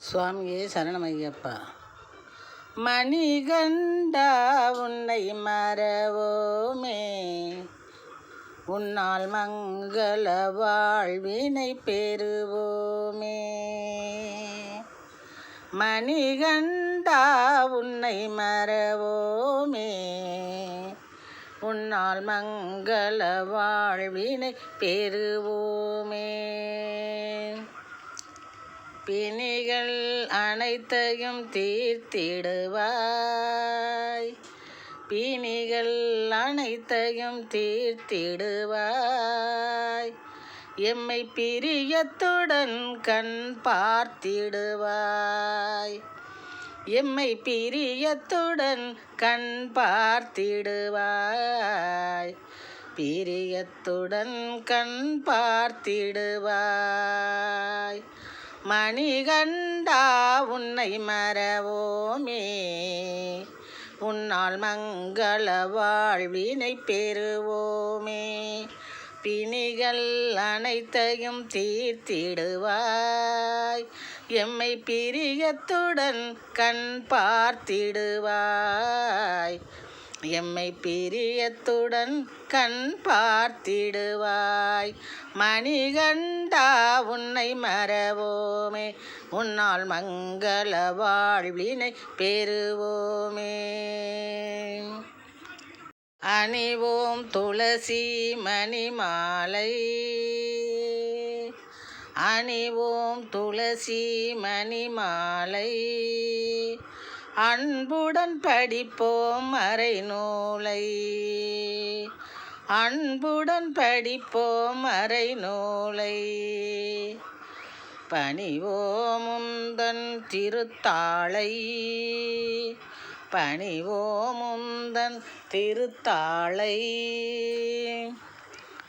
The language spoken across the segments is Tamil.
சுவாமியே சரணமையப்பா. மணிகண்டா உன்னை மறவோமே. உன்னால் மங்கள வாழ்வினை பெறுவோமே. மணிகண்டா உன்னை மறவோமே. உன்னால் மங்கள வாழ்வினை பெறுவோமே. பிணிகள் அனைத்தையும் தீர்த்திடுவாய். பிணிகள் அனைத்தையும் தீர்த்திடுவாய். எம்மை பிரியத்துடன் கண் பார்த்திடுவாய். எம்மை பிரியத்துடன் கண் பார்த்திடுவாய். பிரியத்துடன் கண் பார்த்திடுவாய். மணிகண்டா உன்னை மறவோமே. உன்னால் மங்கள வாழ்வினை பெறுவோமே. பிணிகள் அனைத்தையும் தீர்த்திடுவாய். எம்மை பிரியத்துடன் கண் பார்த்திடுவாய். எம்மை பிரியத்துடன் கண் பார்த்திடுவாய். மணிகண்டா உன்னை மறவோமே. உன்னால் மங்கள வாழ்வினை பெறுவோமே. அணிவோம் துளசி மணிமாலை அணிவோம் துளசி மணிமாலை அன்புடன் படிப்போம் அரை நூலை அன்புடன் படிப்போம் அரை நூலை பணிவோமுந்தன் திருத்தாளை. பணிவோமுந்தன் திருத்தாளை.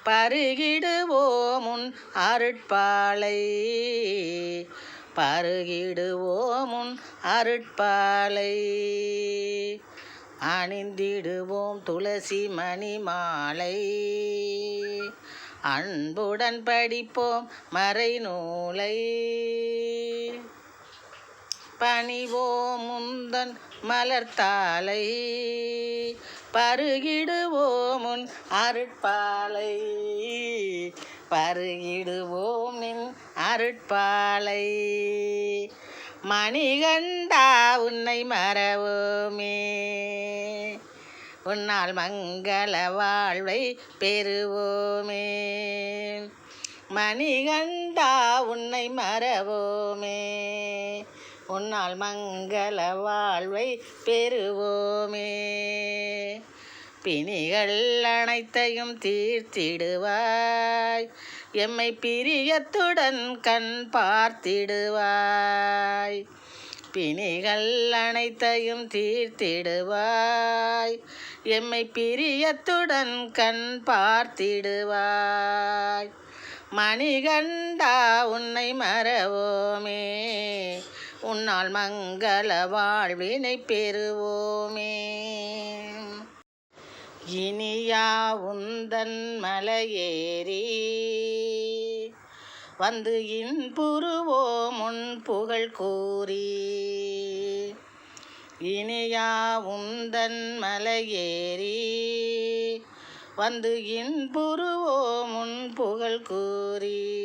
பருகிடுவோமுன் அருட்பாளை. பருகிடுவோமுன் அருட்பாலை. அணிந்திடுவோம் துளசி மணி மாலை அன்புடன் படிப்போம் மறை நூலை பணிவோம் முந்தன் மலர்த்தாலை. பருகிடுவோமுன் அருட்பாலை. பருகிடுவோமின் அருட்பாலை. மணிகண்டா உன்னை மறவோமே. உன்னால் மங்கள வாழ்வை பெறுவோமே. மணிகண்டா உன்னை மறவோமே. உன்னால் மங்கள வாழ்வை பெறுவோமே. பிணிகள் அனைத்தையும் தீர்த்திடுவாய். எம்மை பிரியத்துடன் கண் பார்த்திடுவாய். பிணிகள் அனைத்தையும் தீர்த்திடுவாய். எம்மை பிரியத்துடன் கண் பார்த்திடுவாய். மணிகண்டா உன்னை மறவோமே. உன்னால் மங்கள வாழ்வினை பெறுவோமே. இனியா உந்தன் மலையேறி. வந்து இன்புருவோ முன் புகழ் கூறி. இனியா உந்தன் மலையேறி. வந்து இன்புருவோ முன் புகழ் கூறி.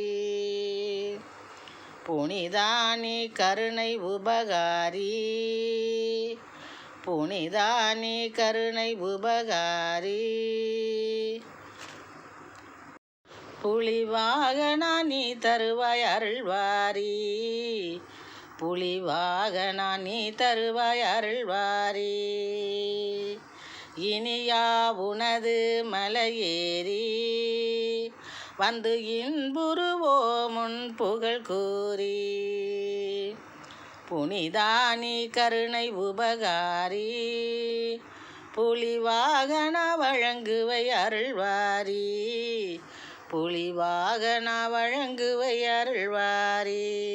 புனிதானி கருணை உபகாரி. புனிதானி கருணை உபகாரி. புலிவாகனா நீ தருவாய் அருள்வாரி. புலிவாகனா நீ தருவாய் அருள்வாரி. இனியா உனது மலையேறி. வந்து இன்புருவோம் உன் புகழ் கூறி. புனிதானி கருணை உபகாரி. புலிவாகன வழங்குவை அருள்வாரி. புலிவாகன வழங்குவை அருள்வாரி.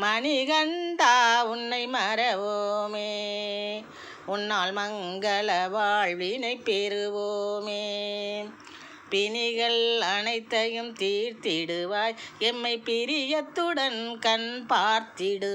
மணிகண்டா உன்னை மறவோமே. உன்னால் மங்கள வாழ்வினை பெறுவோமே. பிணிகள் அனைத்தையும் தீர்த்திடுவாய். எம்மை பிரியத்துடன் கண் பார்த்திடு